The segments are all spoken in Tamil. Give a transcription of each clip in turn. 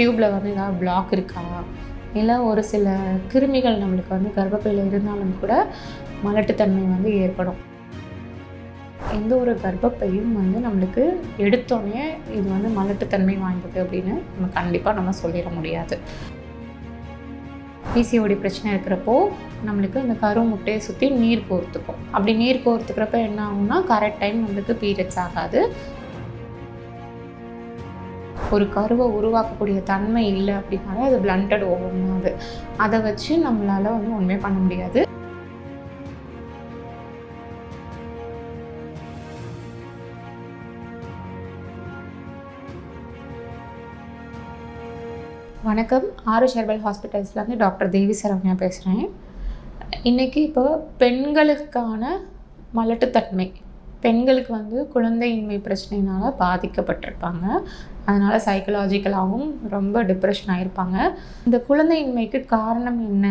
டியூப்பில் வந்து ஏதாவது பிளாக் இருக்கா? இல்லை ஒரு சில கிருமிகள் நம்மளுக்கு வந்து கர்ப்பப்பையில் இருந்தாலும் கூட மலட்டுத்தன்மை வந்து ஏற்படும். எந்த ஒரு கர்ப்பப்பையும் வந்து நம்மளுக்கு எடுத்தோடனே இது வந்து மலட்டுத்தன்மை வாய்ந்தது அப்படின்னு நம்ம கண்டிப்பாக நம்ம சொல்லிட முடியாது. பிசிஓடி பிரச்சனை இருக்கிறப்போ நம்மளுக்கு இந்த கரு முட்டையை சுற்றி நீர் கோர்த்துக்கும். அப்படி நீர் கோர்த்துக்கிறப்ப என்ன ஆகும்னா கரெக்ட் டைம் நம்மளுக்கு பீரியட்ஸ் ஆகாது. ஒரு கருவை உருவாக்கக்கூடிய தன்மை இல்லை அப்படின்னாலே அது பிளண்டட் ஓவம் அது. அதை வச்சு நம்மளால் வந்து ஒன்றுமே பண்ண முடியாது. வணக்கம். ஆறு ஹெர்பல் ஹாஸ்பிட்டல்ஸ்லேருந்து டாக்டர் தேவி சரவணியா பேசுகிறேன் இன்றைக்கி இப்போ பெண்களுக்கான மலட்டுத்தன்மை. பெண்களுக்கு வந்து குழந்தையின்மை பிரச்சனையினால் பாதிக்கப்பட்டிருப்பாங்க. அதனால் சைக்கலாஜிக்கலாகவும் ரொம்ப டிப்ரெஷன் ஆகிருப்பாங்க இந்த குழந்தையின்மைக்கு காரணம் என்ன?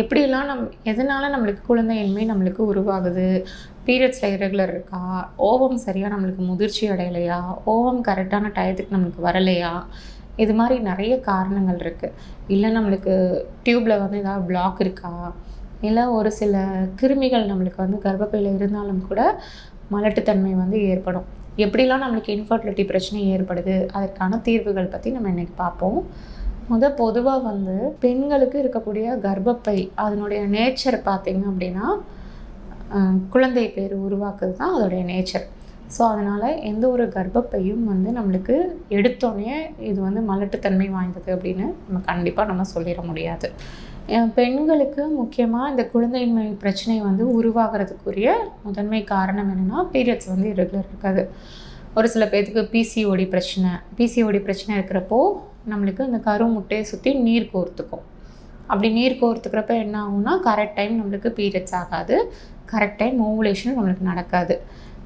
எப்படிலாம் நம் எதனால் நம்மளுக்கு குழந்தையின்மை நம்மளுக்கு உருவாகுது? பீரியட்ஸில் இரெகுலர் இருக்கா? ஓவம் சரியாக நம்மளுக்கு முதிர்ச்சி அடையலையா? ஓவம் கரெக்டான டயத்துக்கு நம்மளுக்கு வரலையா? இது மாதிரி நிறைய காரணங்கள் இருக்குது இல்லை நம்மளுக்கு டியூப்பில் வந்து ஏதாவது பிளாக் இருக்கா? இல்லை ஒரு சில கிருமிகள் நம்மளுக்கு வந்து கர்ப்பப்பையில் இருந்தாலும் கூட மலட்டுத்தன்மை வந்து ஏற்படும். எப்படிலாம் நம்மளுக்கு இன்ஃபர்டிலிட்டி பிரச்சனை ஏற்படுது அதற்கான தீர்வுகள் பற்றி நம்ம இன்றைக்கி பார்ப்போம். முத பொதுவாக வந்து பெண்களுக்கு இருக்கக்கூடிய கர்ப்பப்பை அதனுடைய நேச்சர் பார்த்திங்க அப்படின்னா குழந்தை பேர் உருவாக்குறது தான் அதோடைய நேச்சர் ஸோ அதனால் எந்த ஒரு கர்ப்பப்பையும் வந்து நம்மளுக்கு எடுத்தோடனே இது வந்து மலட்டுத்தன்மை வாய்ந்தது அப்படின்னு நம்ம கண்டிப்பாக நம்ம சொல்லிட முடியாது. பெண்களுக்கு முக்கியமாக இந்த குழந்தையின்மை பிரச்சனை வந்து உருவாகிறதுக்குரிய முதன்மை காரணம் என்னென்னா பீரியட்ஸ் வந்து இரெகுலர் இருக்காது. ஒரு சில பேர்த்துக்கு பிசிஓடி பிரச்சனை பிசிஓடி பிரச்சனை இருக்கிறப்போ நம்மளுக்கு இந்த கரு முட்டையை சுற்றி நீர் கோர்த்துக்கும். அப்படி நீர் கோர்த்துக்கிறப்ப என்ன ஆகும்னா கரெக்ட் டைம் நம்மளுக்கு பீரியட்ஸ் ஆகாது கரெக்ட் டைம் ஓவுலேஷன் நம்மளுக்கு நடக்காது.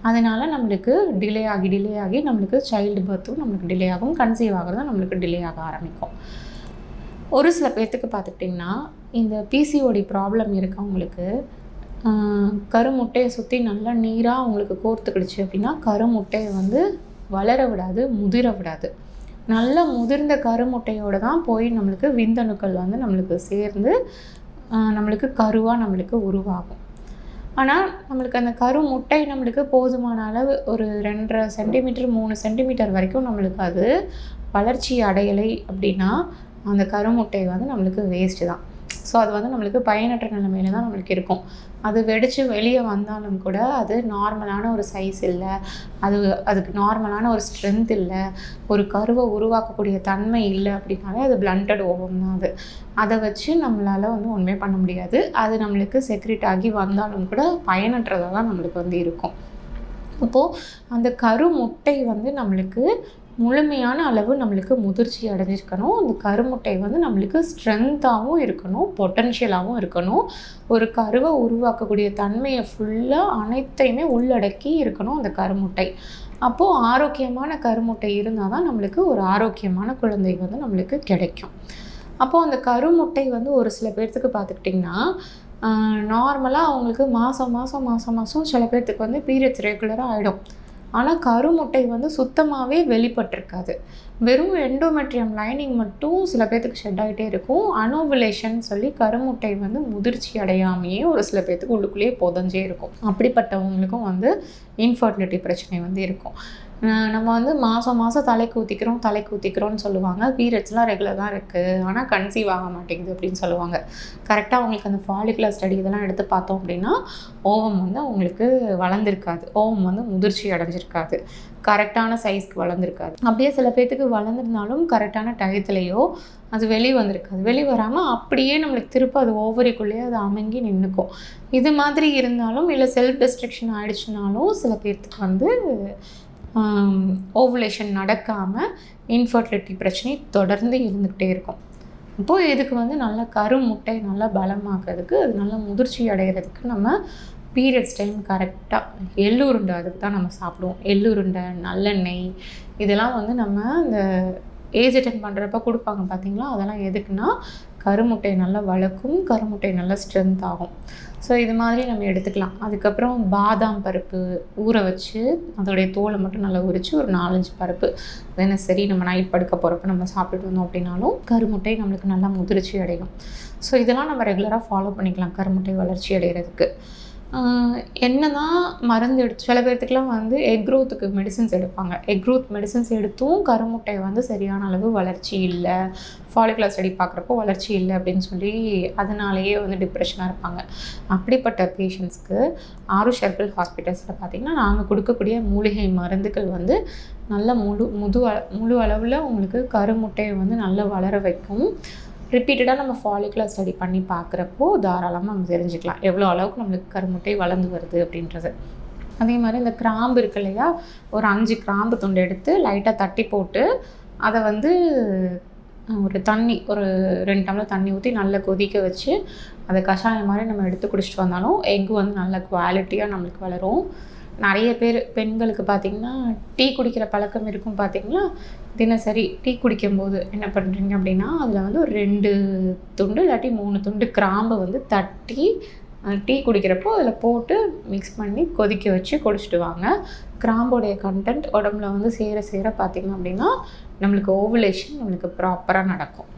அதனால் நம்மளுக்கு டிலே ஆகி டிலே ஆகி நம்மளுக்கு சைல்டு பர்த்தும் நம்மளுக்கு டிலே ஆகும் கன்சீவ் ஆகிறதும் நம்மளுக்கு டிலே ஆக ஆரம்பிக்கும். ஒரு சில பேர்த்துக்கு பார்த்துக்கிட்டிங்கன்னா இந்த பிசிஓடி ப்ராப்ளம் இருக்கவங்களுக்கு கருமுட்டையை சுற்றி நல்லா நீராக அவங்களுக்கு கோர்த்துக்கிடுச்சு அப்படின்னா கருமுட்டையை வந்து வளர விடாது முதிர விடாது. நல்ல முதிர்ந்த கருமுட்டையோடு தான் போய் நம்மளுக்கு விந்தணுக்கள் வந்து நம்மளுக்கு சேர்ந்து நம்மளுக்கு கருவாக நம்மளுக்கு உருவாகும். ஆனால் நம்மளுக்கு அந்த கரு முட்டை நம்மளுக்கு போதுமான அளவு ஒரு ரெண்டரை சென்டிமீட்டர் மூணு சென்டிமீட்டர் வரைக்கும் நம்மளுக்கு அது வளர்ச்சி அடையலை அப்படின்னா அந்த கருமுட்டை வந்து நம்மளுக்கு வேஸ்ட்டு தான். ஸோ அது வந்து நம்மளுக்கு பயனற்ற நிலைமையில தான் நம்மளுக்கு இருக்கும். அது வெடித்து வெளியே வந்தாலும் கூட அது நார்மலான ஒரு சைஸ் இல்லை. அது அதுக்கு நார்மலான ஒரு ஸ்ட்ரென்த் இல்லை. ஒரு கருவை உருவாக்கக்கூடிய தன்மை இல்லை அப்படின்னாலே அது பிளண்டட் ஓவம் தான் அது. அதை வச்சு நம்மளால் வந்து ஒன்றுமே பண்ண முடியாது. அது நம்மளுக்கு செக்ரெட் ஆகி வந்தாலும் கூட பயனற்றதாக தான் நம்மளுக்கு வந்து இருக்கும். அப்போது அந்த கரு முட்டை வந்து நம்மளுக்கு முழுமையான அளவு நம்மளுக்கு முதிர்ச்சி அடைஞ்சிருக்கணும். அந்த கருமுட்டை வந்து நம்மளுக்கு ஸ்ட்ரென்த்தாகவும் இருக்கணும் பொட்டன்ஷியலாகவும் இருக்கணும். ஒரு கருவை உருவாக்கக்கூடிய தன்மையை ஃபுல்லாக அனைத்தையுமே உள்ளடக்கி இருக்கணும் அந்த கருமுட்டை. அப்போது ஆரோக்கியமான கருமுட்டை இருந்தால் தான் நம்மளுக்கு ஒரு ஆரோக்கியமான குழந்தை வந்து நம்மளுக்கு கிடைக்கும். அப்போது அந்த கருமுட்டை வந்து ஒரு சில பேர்த்துக்கு பார்த்துக்கிட்டிங்கன்னா நார்மலாக அவங்களுக்கு மாதம் மாதம் மாதம் மாதம் சில பேர்த்துக்கு வந்து பீரியட்ஸ் ரெகுலராக ஆகிடும் ஆனால் கருமுட்டை வந்து சுத்தமாகவே வெளிப்பட்டிருக்காது. வெறும் எண்டோமெட்ரியம் லைனிங் மட்டும் சில பேர்த்துக்கு ஷெட் ஆகிட்டே இருக்கும். அனோவிலேஷன் சொல்லி கருமுட்டை வந்து முதிர்ச்சி அடையாமையே ஒரு சில பேர்த்துக்கு உள்ளுக்குள்ளேயே புதஞ்சே இருக்கும். அப்படிப்பட்டவங்களுக்கும் வந்து இன்ஃபர்டிலிட்டி பிரச்சனை வந்து இருக்கும். நம்ம வந்து மாதம் மாதம் தலைக்கு ஊற்றிக்கிறோம் தலைக்கு ஊற்றிக்கிறோம்னு சொல்லுவாங்க. பீரியட்ஸ்லாம் ரெகுலராக இருக்குது ஆனால் கன்சீவ் ஆக மாட்டேங்குது அப்படின்னு சொல்லுவாங்க. கரெக்டாக அவங்களுக்கு அந்த ஃபாலிகுலர் ஸ்டடி இதெல்லாம் எடுத்து பார்த்தோம் அப்படின்னா ஓவம் வந்து அவங்களுக்கு வளர்ந்துருக்காது. ஓவம் வந்து முதிர்ச்சி அடைஞ்சிருக்காது. கரெக்டான சைஸ்க்கு வளர்ந்துருக்காது. அப்படியே சில பேர்த்துக்கு வளர்ந்துருந்தாலும் கரெக்டான டயத்துலேயோ அது வெளியே வந்திருக்காது. வெளியே வராமல் அப்படியே நம்மளுக்கு திரும்ப அது ஓவரிக்குள்ளேயே அது அமைங்கி நின்றுக்கும் இது மாதிரி இருந்தாலும் இல்லை செல்ஃப் டிஸ்ட்ரக்ஷன் ஆகிடுச்சுனாலும் சில பேர்த்துக்கு வந்து ஓவுலேஷன் நடக்காமல் இன்ஃபர்டிலிட்டி பிரச்சனை தொடர்ந்து இருந்துக்கிட்டே இருக்கும். இப்போது இதுக்கு வந்து நல்லா கரு முட்டை நல்லா பலமாக்குறதுக்கு அது நல்லா முதிர்ச்சி அடைகிறதுக்கு நம்ம பீரியட்ஸ் டைம் கரெக்டாக எள்ளுருண்டை அதுக்கு தான் நம்ம சாப்பிடுவோம். எள்ளுருண்டை நல்லெண்ணெய் இதெல்லாம் வந்து நம்ம இந்த ஏஜ் அட்டன் பண்ணுறப்ப கொடுப்பாங்க. பார்த்தீங்களா? அதெல்லாம் எதுக்குன்னா கருமுட்டை நல்லா வளர்க்கும் கருமுட்டை நல்லா ஸ்ட்ரென்த் ஆகும். ஸோ இது மாதிரி நம்ம எடுத்துக்கலாம். அதுக்கப்புறம் பாதாம் பருப்பு ஊற வச்சு அதோடைய தோலை மட்டும் நல்லா உரித்து ஒரு நாலஞ்சு பருப்பு தினசரி நம்ம நைட் படுக்க போகிறப்ப நம்ம சாப்பிட்டுட்டு வந்தோம் அப்படின்னாலும் கருமுட்டை நம்மளுக்கு நல்லா முதிர்ச்சி அடையும். ஸோ இதெல்லாம் நம்ம ரெகுலராக ஃபாலோ பண்ணிக்கலாம் கருமுட்டை வளர்ச்சி அடைகிறதுக்கு என்ன தான் மருந்து எடுத்து சில பேர்த்துக்குலாம் வந்து எக் க்ரோத்துக்கு மெடிசின்ஸ் எடுப்பாங்க. எக் க்ரோத் மெடிசின்ஸ் எடுத்தும் கருமுட்டை வந்து சரியான அளவு வளர்ச்சி இல்லை. ஃபாலிகுலர் ஸ்டடி பார்க்குறப்போ வளர்ச்சி இல்லை அப்படின்னு சொல்லி அதனாலேயே வந்து டிப்ரெஷனாக இருப்பாங்க. அப்படிப்பட்ட பேஷண்ட்ஸ்க்கு ஆருஷ் ஹெர்பல் ஹாஸ்பிட்டல்ஸில் பார்த்திங்கன்னா நாங்கள் கொடுக்கக்கூடிய மூலிகை மருந்துகள் வந்து நல்ல முழு முது முழு அளவில் உங்களுக்கு கருமுட்டையை வந்து நல்லா வளர வைக்கும். ரிப்பீட்டடாக நம்ம ஃபாலிகுலர் ஸ்டடி பண்ணி பார்க்குறப்போ தாராளமாக நம்ம தெரிஞ்சுக்கலாம். எவ்வளோ அளவுக்கு நம்மளுக்கு கருமுட்டை வளர்ந்து வருது அப்படின்றது. அதே மாதிரி இந்த கிராம்பு இருக்கு இல்லையா? ஒரு அஞ்சு கிராம்பு துண்டு எடுத்து லைட்டாக தட்டி போட்டு அதை வந்து ஒரு தண்ணி ஒரு ரெண்டு டம்ளர் தண்ணி ஊற்றி நல்லா கொதிக்க வச்சு அதை கஷாயம் மாதிரி நம்ம எடுத்து குடிச்சிட்டு வந்தாலும் எக் வந்து நல்ல குவாலிட்டியாக நம்மளுக்கு வளரும். நிறைய பேர் பெண்களுக்கு பார்த்திங்கன்னா டீ குடிக்கிற பழக்கம் இருக்கும் பார்த்திங்கன்னா தினசரி டீ குடிக்கும்போது என்ன பண்ணுறீங்க அப்படின்னா அதில் வந்து ஒரு ரெண்டு துண்டு இல்லாட்டி மூணு துண்டு கிராம்பை வந்து தட்டி டீ குடிக்கிறப்போ அதில் போட்டு மிக்ஸ் பண்ணி கொதிக்க வச்சு குடிச்சிட்டு வாங்க. கிராம்போடைய கண்டென்ட் உடம்புல வந்து சேர சேர பார்த்திங்க அப்படின்னா நம்மளுக்கு ஓவலேஷன் நம்மளுக்கு ப்ராப்பராக நடக்கும்.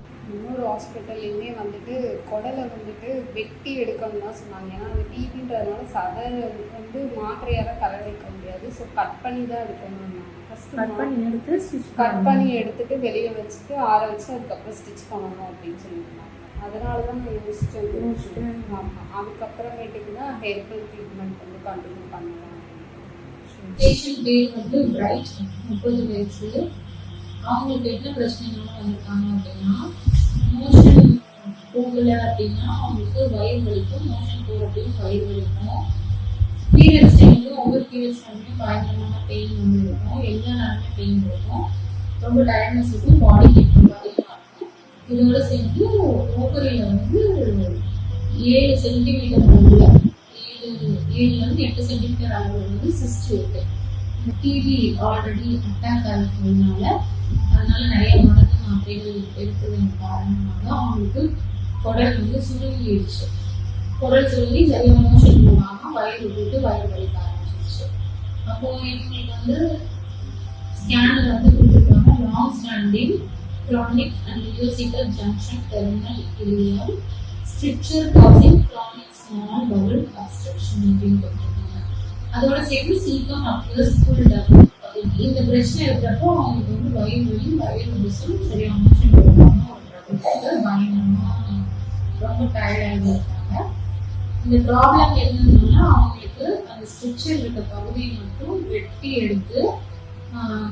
ஹாஸ்பிட்டல்லையுமே வந்துட்டு குடலை வந்துட்டு வெட்டி எடுக்கணும் தான் சொன்னாங்க. ஏன்னா அந்த டிபின்றதுனால சதை வந்து மாத்திரையால கரை வைக்க முடியாது. ஸோ கட் பண்ணி தான் எடுக்கணும் ஃபஸ்ட்டு எடுத்து கட் பண்ணி எடுத்துட்டு வெளியே வச்சுட்டு ஆற வச்சு அதுக்கப்புறம் ஸ்டிச் பண்ணணும் அப்படின்னு சொல்லியிருந்தாங்க. அதனால தான் நான் யோசிச்சேன். ஆமாம் அதுக்கப்புறமேட்டுக்கு தான் ஹெர்பல் ட்ரீட்மெண்ட் வந்து கண்டினியூ பண்ணலாம். பேஷண்ட் பேர் வந்து பிரைட் முப்பது வயசு. அவங்களுக்கு என்ன பிரச்சனைனால வந்திருக்காங்க அப்படின்னா மோஷன் போகல அப்படின்னா அவங்களுக்கு வயிறு வலிக்கும். மோஷன் போகிறப்பையும் வயிறு வலிக்கும். பீரியட்ஸ் டைம்லையும் ஒவ்வொரு பீரியட்ஸ் டைம்லையும் பயங்கரமான பெயின் வந்து இருக்கும். எல்லா நேரமே பெயின் இருக்கும். ரொம்ப டயர்ட்னஸ் இருக்கும். பாடி ஹீட் இருக்கும். இதோட சேர்ந்து ஓவரியில் வந்து ஏழு சென்டிமீட்டர் உள்ள ஏழு ஏழுலேருந்து எட்டு சென்டிமீட்டர் அளவில் வந்து சிஸ்ட் இருக்கு. டிவி ஆல்ரெடி அட்டாக் ஆகிறதுனால அதனால நிறைய மருந்து எடுத்ததன் காரணமாக அவங்களுக்கு குடல் வந்து சுருங்கிடுச்சு. குடல் சுருங்கி சரியாக மோஷன் போகாம வயிறு போட்டு வயிறு வலிக்க ஆரம்பிச்சிருச்சு. அப்போ இவங்களுக்கு வந்து ஸ்கேனில் வந்து கொடுத்துருக்காங்க. Long standing chronic and musical junction terminal ileum stricture causing chronic small bowel obstruction அப்படின்னு கொடுத்துருக்காங்க. அதோட சேர்த்து சீக்கம் அப்ளஸ் ஃபுல் டவுன் இந்த பிரச்சனை இருக்கிறப்போ அவங்களுக்கு வந்து வயிறு வலி வயிறு விசல் சரியான மோஷன் பயங்கரமா ரொம்ப டயர்டாக இருக்காங்க இந்த ப்ராப்ளம் என்னன்னா அவங்களுக்கு அந்த ஸ்ட்ரிச்சர் இருக்க பகுதியை மட்டும் வெட்டி எடுத்து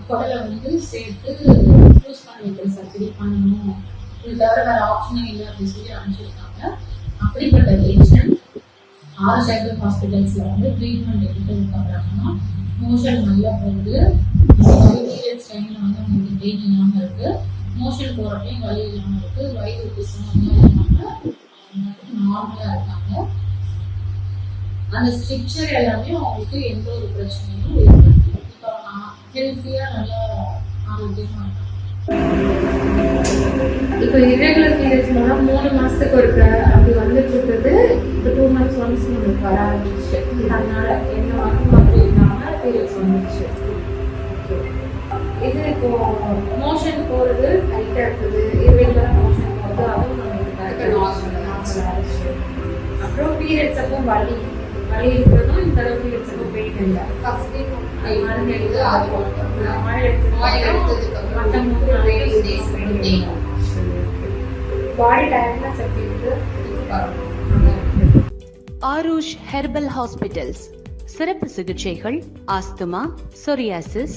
குடலை வந்து சேர்த்து யூஸ் பண்ணி வைக்கிற சர்ஜரி பண்ணணும். இது தவிர வேற ஆப்ஷனே இல்லை அப்படின்னு சொல்லி அனுப்பிச்சிருக்காங்க. அப்படிப்பட்ட பேஷண்ட் ஆறு சைக்கிள் ஹாஸ்பிட்டல்ஸ்ல வந்து ட்ரீட்மெண்ட் எடுத்து பண்ணுறாங்கன்னா மோஷன் நல்லா போகுது. பீரியட்ஸ் டைமில் வந்து அவங்களுக்கு வெயிட் இல்லாமல் இருக்குது மோஷன் போகிறப்பையும் வலி இல்லாமல் இருக்குது வயிறு உப்பிசம் இல்லாம நார்மலா இருக்காங்க. அந்த ஸ்ட்ரிக்சர் எல்லாமே அவங்களுக்கு எந்த ஒரு பிரச்சனையும் இல்லை இப்போ ஹெல்த்தியா நல்லா ஆரோக்கியமாக இருக்காங்க இப்போ irregular periods மூணு மாசத்துக்கு ஒருக்க அப்படி வந்துட்டு இருக்குது. இப்போ டூ மந்த்ஸ் ஒன்ஸ் நம்மளுக்கு வர ஆரம்பிச்சு அதனால என்ன வாரம் அப்படி இல்லாம பீரியட்ஸ் வந்துச்சு மோஷன் போறது டைட்டா இருக்குது irregular மோஷன் போறது அதுவும் அப்புறம் பீரியட்ஸ் அப்போ வலி. வலி இருக்கிறதும் இந்த தடவை பீரியட்ஸ் அப்போ பெயின் இல்லை. ஃபர்ஸ்ட் டே மருந்து எடுத்து ஆகும் மழை எடுத்து மற்ற மூணு நாளைக்கு பாடி டயர்ட்னஸ் எப்படி இருக்கு? Aarush herbal hospitals. சிறப்பு சிகிச்சைகள் asthma psoriasis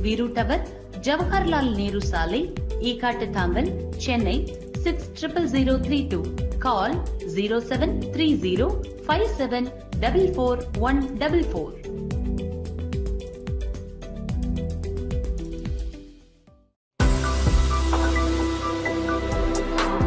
Veeru tower Jawaharlal Nehru சாலை Ekkattuthangal Chennai six triple zero three two கால் zero seven three zero five seven double four one double four